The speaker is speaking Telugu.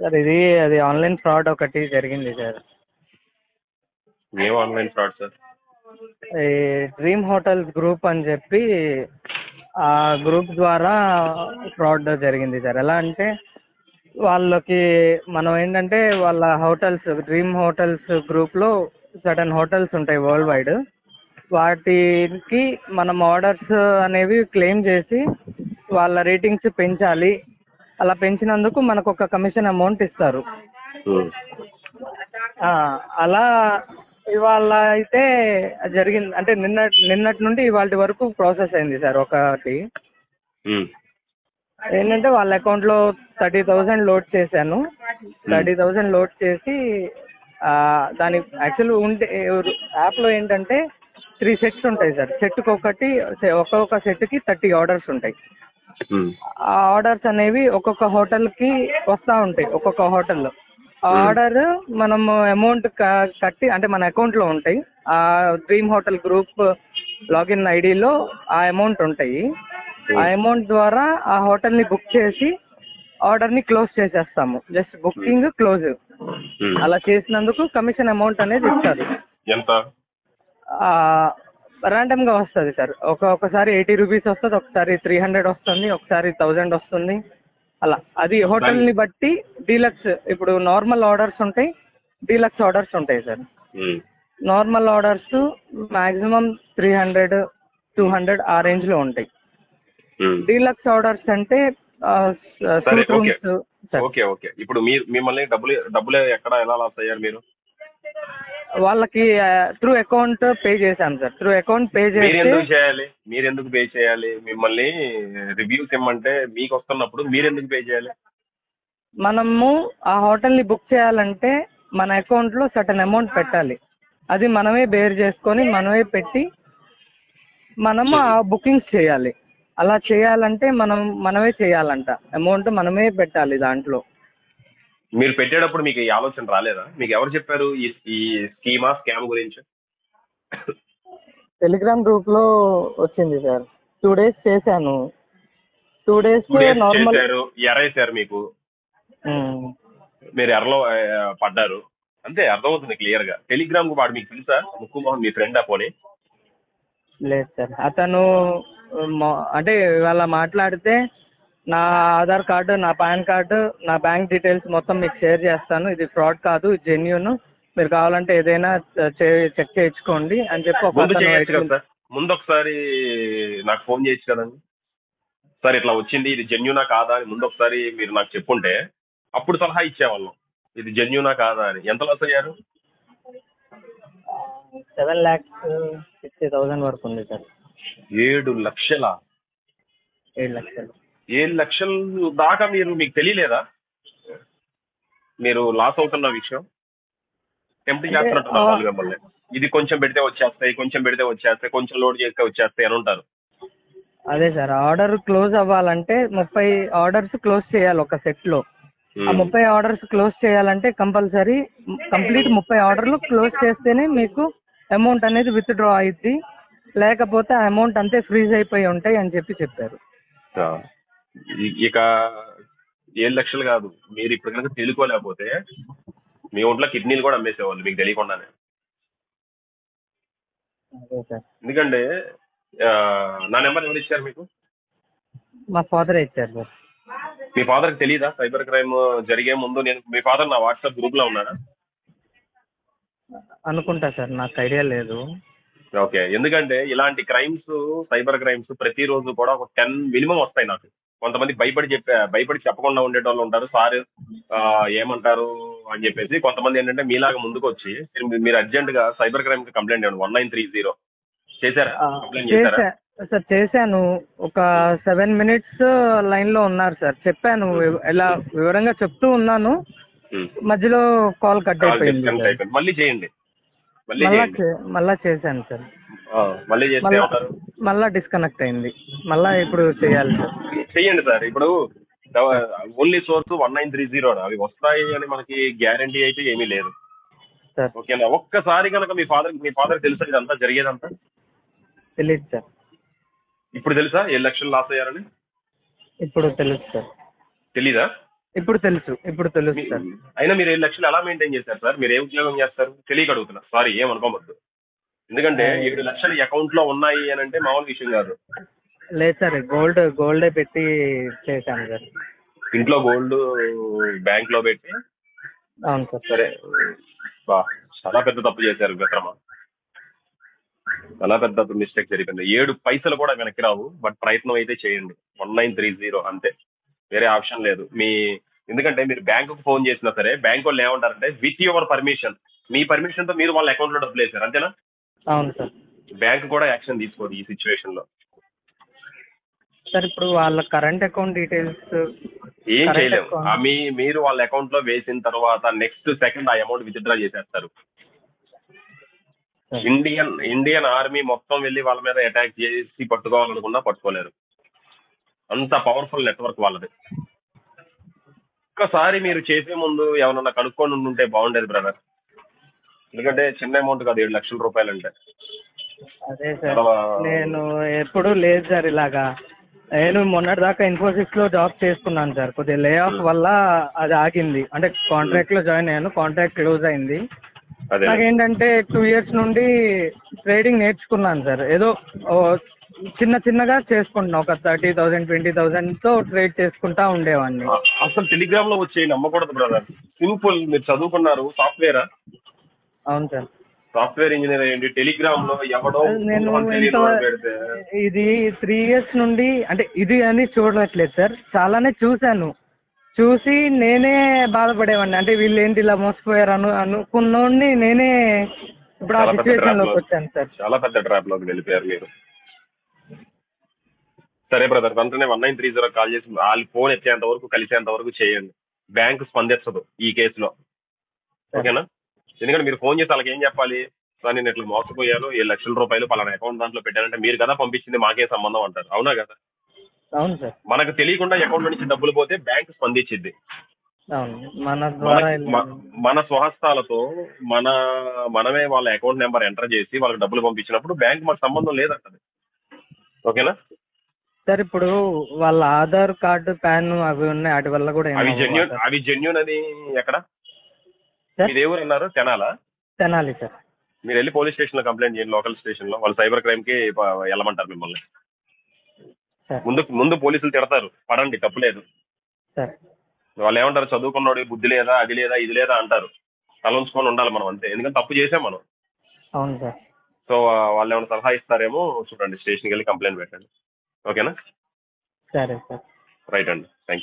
సార్ ఇది అది ఆన్లైన్ ఫ్రాడ్ ఒకటి జరిగింది సార్. ఏం ఆన్లైన్ ఫ్రాడ్ సార్? ఈ డ్రీమ్ హోటల్స్ గ్రూప్ అని చెప్పి ఆ గ్రూప్ ద్వారా ఫ్రాడ్ జరిగింది సార్. ఎలా అంటే వాళ్ళకి మనం ఏంటంటే వాళ్ళ హోటల్స్ డ్రీమ్ హోటల్స్ గ్రూప్లో సడన్ హోటల్స్ ఉంటాయి వరల్డ్ వైడ్. వాటికి మనం ఆర్డర్స్ అనేవి క్లెయిమ్ చేసి వాళ్ళ రేటింగ్స్ పెంచాలి అలా పెంచినందుకు మనకు ఒక కమిషన్ అమౌంట్ ఇస్తారు. అలా ఇవాళ అయితే జరిగింది. అంటే నిన్న నిన్నటి నుండి ఇవాళ వరకు ప్రాసెస్ అయింది సార్ ఒకటి. ఏంటంటే వాళ్ళ అకౌంట్లో థర్టీ థౌజండ్ లోడ్ చేశాను. థర్టీ థౌజండ్ లోడ్ చేసి దాని యాక్చువల్ ఉంటే యాప్లో ఏంటంటే త్రీ సెట్స్ ఉంటాయి సార్. సెట్కి ఒకటి ఒక్కొక్క సెట్కి థర్టీ ఆర్డర్స్ ఉంటాయి. ఆర్డర్స్ అనేవి ఒక్కొక్క హోటల్కి వస్తూ ఉంటాయి ఒక్కొక్క హోటల్లో. ఆ ఆర్డర్ మనము అమౌంట్ కట్టి అంటే మన అకౌంట్లో ఉంటాయి. ఆ డ్రీమ్ హోటల్ గ్రూప్ లాగిన్ ఐడిలో ఆ అమౌంట్ ఉంటాయి. ఆ అమౌంట్ ద్వారా ఆ హోటల్ని బుక్ చేసి ఆర్డర్ని క్లోజ్ చేసేస్తాము. Just booking close. అలా చేసినందుకు కమిషన్ అమౌంట్ అనేది ఇస్తారు. ఎంత? ర్యాండమ్గా వస్తుంది సార్ ఒక ఒకసారి ఎయిటీ రూపీస్ వస్తుంది ఒకసారి త్రీ హండ్రెడ్ వస్తుంది ఒకసారి థౌజండ్ వస్తుంది. అలా. అది హోటల్ని బట్టి డీలక్స్ ఇప్పుడు నార్మల్ ఆర్డర్స్ ఉంటాయి డీలక్స్ ఆర్డర్స్ ఉంటాయి sir. Normal orders maximum three hundred two hundred ఆ రేంజ్లో ఉంటాయి. ఉమ్. డీలక్స్ ఆర్డర్స్ అంటే సూట్. Rooms okay. ఓకే ఇప్పుడు మీరు మిమ్మల్ని డబ్బులు డబ్బులు ఎక్కడ ఎలా లాస్ అయ్యారు మీరు? వాళ్ళకి త్రూ అకౌంట్ పే చేశాను సార్. త్రూ అకౌంట్ పే మీరు ఎందుకు చేయాలి? మీరు ఎందుకు పే చేయాలి? మిమ్మల్ని రివ్యూస్ ఇమ్మంటే మీకు వస్తున్నప్పుడు మీరు ఎందుకు పే చేయాలి? మనము ఆ హోటల్ని బుక్ చేయాలంటే మన అకౌంట్లో సటన్ అమౌంట్ పెట్టాలి. అది మనమే బేర్ చేసుకొని మనమే పెట్టి మనము ఆ బుకింగ్స్ చేయాలి. అలా చేయాలంటే మనం మనమే చేయాలంట. అమౌంట్ మనమే పెట్టాలి దాంట్లో. మీరు పెట్టేటప్పుడు మీకు ఈ ఆలోచన రాలేదా? మీకు ఎవరు చెప్పారు ఈ ఈ స్కీమా స్కామ్ గురించి? టెలిగ్రామ్ గ్రూప్లో వచ్చింది సార్. టూ డేస్ చేశాను. టూ డేస్ నార్మల్ చేశారు ఎరేసారు మీకు. మీరు ఎర్రలో పడ్డారు. అంతే అర్థమవుతుంది క్లియర్గా టెలిగ్రామ్ వాడు మీకు తెలుసా? ముక్కు మోహన్ మీ ఫ్రెండ్ ఆ పోనీ? లేదు సార్. అతను అంటే ఇవాళ మాట్లాడితే నా ఆధార్ కార్డు నా పాన్ కార్డు నా బ్యాంక్ డీటెయిల్స్ మొత్తం మీకు షేర్ చేస్తాను. ఇది ఫ్రాడ్ కాదు ఇది జెన్యున్. మీరు కావాలంటే ఏదైనా చే- చెక్ చేయించుకోండి అని చెప్పి ఒక ముందు చేయొచ్చు కదా సార్. ముందు ఒకసారి నాకు ఫోన్ చేయొచ్చు కదండి సార్ ఇట్లా వచ్చింది ఇది జెన్యునా కాదా అని ముందు ఒకసారి మీరు నాకు చెప్పుంటే అప్పుడు సలహా ఇచ్చేవాళ్ళం. ఇది జెన్యునా కాదా అని. ఎంత లాస్ అయ్యారు? సెవెన్ ల్యాక్స్ సిక్స్టీ థౌసండ్ వరకు ఉంది సార్. ఏడు లక్షల? ఏడు లక్షలు. ఏడు లక్షలు దాకా మీరు మీకు తెలియలేదా? మీరు లాస్ అవుతున్న విషయం? టెంప్ట్ చేస్తున్నట్టున్నారు వాళ్ళు మిమ్మల్ని. ఇది కొంచెం పెడితే వచ్చేస్తాయి కొంచెం పెడితే వచ్చేస్తాయి కొంచెం లోడ్ చేస్తే వచ్చేస్తాయి అని ఉంటారు. అదే సార్ ఆర్డర్ క్లోజ్ అవ్వాలంటే ముప్పై ఆర్డర్స్ క్లోజ్ చేయాలి ఒక సెట్లో. ఆ ముప్పై ఆర్డర్స్ క్లోజ్ చేయాలంటే కంపల్సరీ కంప్లీట్ ముప్పై ఆర్డర్లు క్లోజ్ చేస్తేనే మీకు అమౌంట్ అనేది విత్డ్రా అయ్యిద్ది లేకపోతే ఆ అమౌంట్ అంతే ఫ్రీజ్ అయిపోయి ఉంటాయి అని చెప్పి చెప్పారు. ఇక ఏడు లక్షలు కాదు. మీరు ఇప్పుడు కనుక తెలుకోలేకపోతే మీ ఒంట్లో కిడ్నీలు కూడా అమ్మేసేవాళ్ళు మీకు తెలియకుండానే. అదే సార్. ఎందుకంటే ఆ, నా నెంబర్ ఎవరు ఇచ్చారు మీకు? మా ఫాదర్ ఇచ్చారు సార్. మీ ఫాదర్కి తెలియదా సైబర్ క్రైమ్ జరిగే ముందు నేను మీ ఫాదర్ నా వాట్సాప్ గ్రూప్లో ఉన్నాడా? అనుకుంటా సార్ నాకు ఐడియా లేదు. ఓకే. ఎందుకంటే ఇలాంటి క్రైమ్స్ సైబర్ క్రైమ్స్ ప్రతిరోజు కూడా ఒక టెన్ మినిమం వస్తాయి నాకు. కొంతమంది భయపడి చెప్పే భయపడి చెప్పకుండా ఉండేటోళ్ళు ఉంటారు. సార్ ఏమంటారు అని చెప్పేసి కొంతమంది ఏంటంటే మీలాగా ముందుకు వచ్చి మీరు- మీరు అర్జెంట్గా సైబర్ క్రైమ్కి కంప్లైంట్ ఇవ్వండి. One nine three zero. చేశారా? ఆ, కంప్లైంట్ చేశారా? చేశా. సార్ చేశాను. ఒక సెవెన్ మినిట్స్ లైన్లో ఉన్నారు సార్. చెప్పాను ఇలా వివరంగా చెప్తూ ఉన్నాను. ఉమ్. మధ్యలో కాల్ కట్ కాల్ అయిపోయింది డిస్కనెక్ట్ సార్. అయిపోయింది. మళ్ళీ చేయండి. మళ్ళీ మళ్ళా చేయండి. చే- మళ్ళా చేశాను సార్. మళ్ళీ చేస్తే మళ్ళా ఏమంటారు? మళ్ళా డిస్కనెక్ట్ అయింది. మళ్ళా ఇప్పుడు చేయాలి. సార్. చెయ్యండి సార్ ఇప్పుడు only source one nine three zero అవి వస్తాయి అని మనకి గ్యారంటీ అయితే ఏమీ లేదు. సార్. ఓకేనా? ఒక్కసారి కనుక మీ ఫాదర్ మీ ఫాదర్ తెలుసా ఇదంతా? జరిగేదంతా? తెలియదు సార్. ఇప్పుడు తెలుసా? ఏ లక్షలు లాస్ అయ్యారని? ఇప్పుడు తెలుసు సార్. తెలీదా? ఇప్పుడు తెలుసు. ఇప్పుడు తెలుసు సార్. అయినా మీరు ఏడు లక్షలు ఎలా మెయింటైన్ చేశారు సార్? మీరు ఏ ఉద్యోగం చేస్తారు? తెలియక అడుగుతున్నా. సారీ ఏమనుకోవద్దు ఎందుకంటే ఏడు లక్షలు అకౌంట్లో ఉన్నాయి అని అంటే మామూలు విషయం కాదు. లేదు సార్ గోల్డ్ గోల్డే పెట్టి చేశాను సార్. ఇంట్లో గోల్డ్ బ్యాంక్లో పెట్టి? అవును సార్. సరే. బా చాలా పెద్ద తప్పు చేశారు మిత్రమా చాలా పెద్ద మిస్టేక్ జరిగింది. ఏడు పైసలు కూడా వెనక్కి రావు బట్ ప్రయత్నం అయితే చేయండి. వన్ నైన్ త్రీ జీరో అంతే. వేరే ఆప్షన్ లేదు. మీ ఎందుకంటే మీరు బ్యాంకుకు ఫోన్ చేసినా సరే బ్యాంక్ వాళ్ళు ఏమంటారంటే విత్ యువర్ పర్మిషన్. మీ పర్మిషన్తో మీరు వాళ్ళ అకౌంట్లో డబ్బులు వేసారు అంతేనా? అవును సార్. బ్యాంక్ కూడా యాక్షన్ తీసుకోదు ఈ సిచ్యువేషన్లో సార్ ఇప్పుడు వాళ్ళ కరెంట్ అకౌంట్ డీటెయిల్స్ ఏం Correct చేయలేము account. ఆ మీ మీరు వాళ్ళ అకౌంట్లో వేసిన తర్వాత నెక్స్ట్ సెకండ్ ఆ అమౌంట్ విత్డ్రా చేసేస్తారు. ఇండియన్ ఇండియన్ ఆర్మీ మొత్తం వెళ్ళి వాళ్ళ మీద అటాక్ చేసి పట్టుకోవాలనుకున్నా పట్టుకోలేరు. అంత పవర్ఫుల్ నెట్వర్క్ వాళ్ళది. ఒక్కసారి మీరు చేసే ముందు ఎవరన్నా కనుక్కొని ఉంటే బాగుండేది బ్రదర్. ఎందుకంటే చిన్న అమౌంట్ కాదు ఏడు లక్షల రూపాయలు అంటే అదే సార్. నేను ఎప్పుడు లేదు సార్ ఇలాగా. నేను మొన్నటి దాకా ఇన్ఫోసిస్లో జాబ్ చేసుకున్నాను సార్. కొద్దిగా లే ఆఫ్ వల్ల అది ఆగింది. అంటే కాంట్రాక్ట్లో జాయిన్ అయ్యాను కాంట్రాక్ట్ క్లోజ్ అయింది. నాకేంటంటే టూ ఇయర్స్ నుండి ట్రేడింగ్ నేర్చుకున్నాను సార్. ఏదో చిన్న చిన్నగా చేసుకుంటున్నా. ఒక థర్టీ థౌసండ్ ట్వంటీ థౌసండ్తో ట్రేడ్ చేసుకుంటా ఉండేవాడిని అసలు టెలిగ్రామ్లో వచ్చే నమ్మకూడదు బ్రదర్ సింపుల్ మీరు చదువుకున్నారు సాఫ్ట్వేరా అవును సార్. సాఫ్ట్వేర్ ఇంజనీర్ అయ్యండి టెలిగ్రామ్లో ఎవడో నేను పెడితే. ఇది త్రీ ఇయర్స్ నుండి అంటే ఇది అని చూడట్లేదు సార్. చాలానే చూశాను. చూసి నేనే బాధపడేవాడిని. అంటే వీళ్ళు ఏంటి ఇలా మోసపోయారు అను అనుకున్నోడిని నేనే ఇప్పుడు ఆ చాలా పెద్ద సిచ్యువేషన్లోకి లో- వచ్చాను సార్. చాలా పెద్ద ట్రాప్లోకి వెళ్ళిపోయారు మీరు. సరే బ్రదర్ వెంటనే one nine three zero call చేసి వాళ్ళు ఫోన్ ఎత్తేంత వరకు కలిసేంత వరకు చేయండి. బ్యాంక్ స్పందించదు ఈ కేసులో. ఓకేనా? ఎందుకంటే మీరు ఫోన్ చేసి వాళ్ళకి ఏం చెప్పాలి? సార్ నేను ఇట్లా మోసపోయాను. ఏడు లక్షల రూపాయలు పలానా అకౌంట్ దాంట్లో పెట్టానంటే మీరు కదా పంపించింది మాకే సంబంధం అంటారు. అవునా కదా? అవును సార్. మనకు తెలియకుండా అకౌంట్ నుంచి డబ్బులు పోతే బ్యాంక్ స్పందించింది అవును. మన ద్వారా మన స్వహస్తాలతో మన మనమే వాళ్ళ అకౌంట్ నెంబర్ ఎంటర్ చేసి వాళ్ళకి డబ్బులు పంపించినప్పుడు బ్యాంక్ మాకు సంబంధం లేదంటది ఓకేనా? సార్ ఇప్పుడు వాళ్ళ ఆధార్ కార్డు పాన్ అవి ఉన్నాయి. వాటి వల్ల కూడా ఏం అవి జెన్యున్? అవి జెన్యున్ అని ఎక్కడ? మీరు ఎవరు అన్నారు? తెనాలా? తెనాలి సార్. మీరు వెళ్ళి పోలీస్ స్టేషన్లో కంప్లైంట్ చేయండి లోకల్ స్టేషన్లో వాళ్ళు సైబర్ క్రైమ్కి వెళ్ళమంటారు మిమ్మల్ని. ముందు ముందు పోలీసులు తిడతారు. పడండి తప్పులేదు సార్. వాళ్ళు ఏమంటారు? చదువుకున్నాడు బుద్ధి లేదా అది లేదా ఇది లేదా అంటారు. తల ఉంచుకొని ఉండాలి మనం అంతే. ఎందుకంటే తప్పు చేసాం మనం. అవును సార్. సో వాళ్ళు ఏమైనా సలహా ఇస్తారేమో చూడండి. స్టేషన్కి వెళ్ళి కంప్లైంట్ పెట్టండి. ఓకేనా? సరే సార్. రైట్ అండి. Thank you